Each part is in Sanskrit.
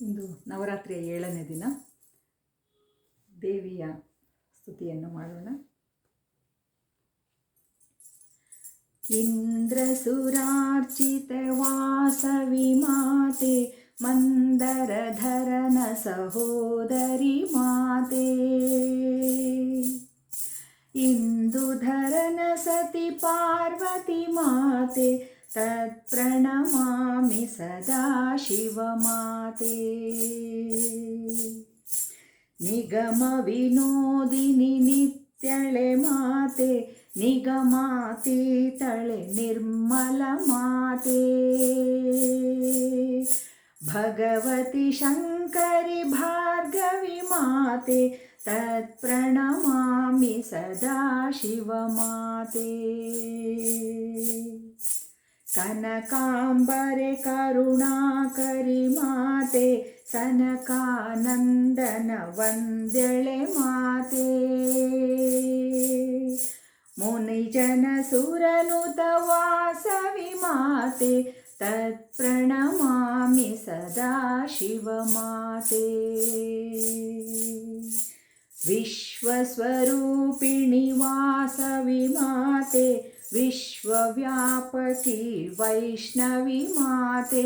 ಇಂದು ನವರಾತ್ರಿಯ ಏಳನೇ ದಿನ. ದೇವಿಯ ಸ್ತುತಿಯನ್ನು ಮಾಡೋಣ. ಇಂದ್ರಸುರಾರ್ಚಿತ ವಾಸವಿ ಮಾತೆ ಮಂದರಧರನ ಸಹೋದರಿ ಮಾತೆ. ಇಂದುಧರನ ಸತಿ ಪಾರ್ವತಿ ಮಾತೆ तत्प्रणमामि सदा शिवमाते। निगमविनोदिनि नित्यळे माते निगमातीतळे निर्मलमाते भगवति शङ्करि भार्गवि माते तत्प्रणमामि सदा शिवमाते कनकाम्बरे करुणाकरि माते सनकानन्दन वन्द्यळे माते मुनिजनसुरनुत वासवि माते तत्प्रणमामि सदा शिवमाते विश्वस्वरूपिणि वासवि माते विश्वव्यापकी वैष्णवी माते।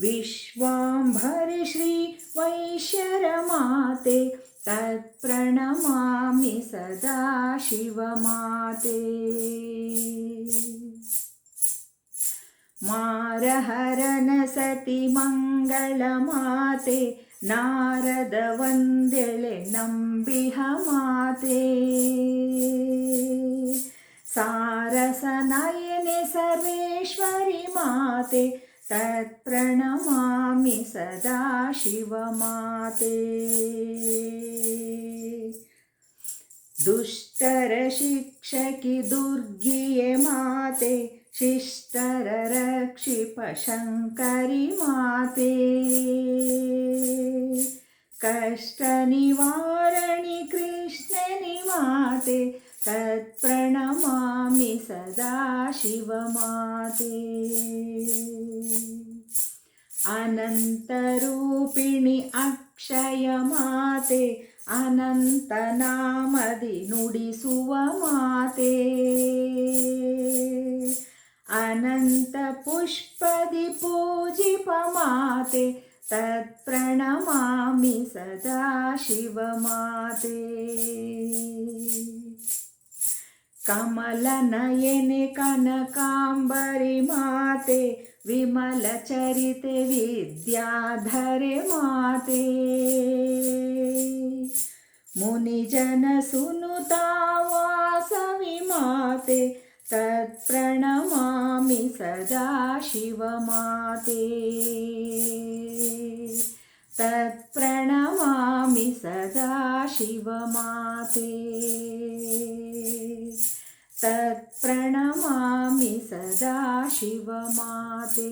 विश्वाम्भरि श्री वैश्यरमाते तत्प्रणमामि सदा शिवमाते। मारहरन सति मङ्गलमाते नारदवन्द्यळे नम्बिह माते सारसनयने सर्वेश्वरि माते तत्प्रणमामि सदा शिवमाते। दुष्टरशिक्षकि दुर्गिये माते शिष्टररक्षिपशङ्करि माते। कष्टनिवारणि कृष्णनि माते तत्प्रणमामि सदा शिवमाते। अनन्तरूपिणि अक्षयमाते अनन्तनामदि नुडिसुव माते अनन्तपुष्पदि पूजिपमाते तत्प्रणमामि सदा शिवमाते कमलनयने कनकाम्बरि माते विमलचरिते विद्याधरे माते। मुनिजनसुनुता वासवि माते तत्प्रणमामि सदा शिवमाते तत्प्रणमामि सदा शिवमाते तत्प्रणमामि सदा शिवमाते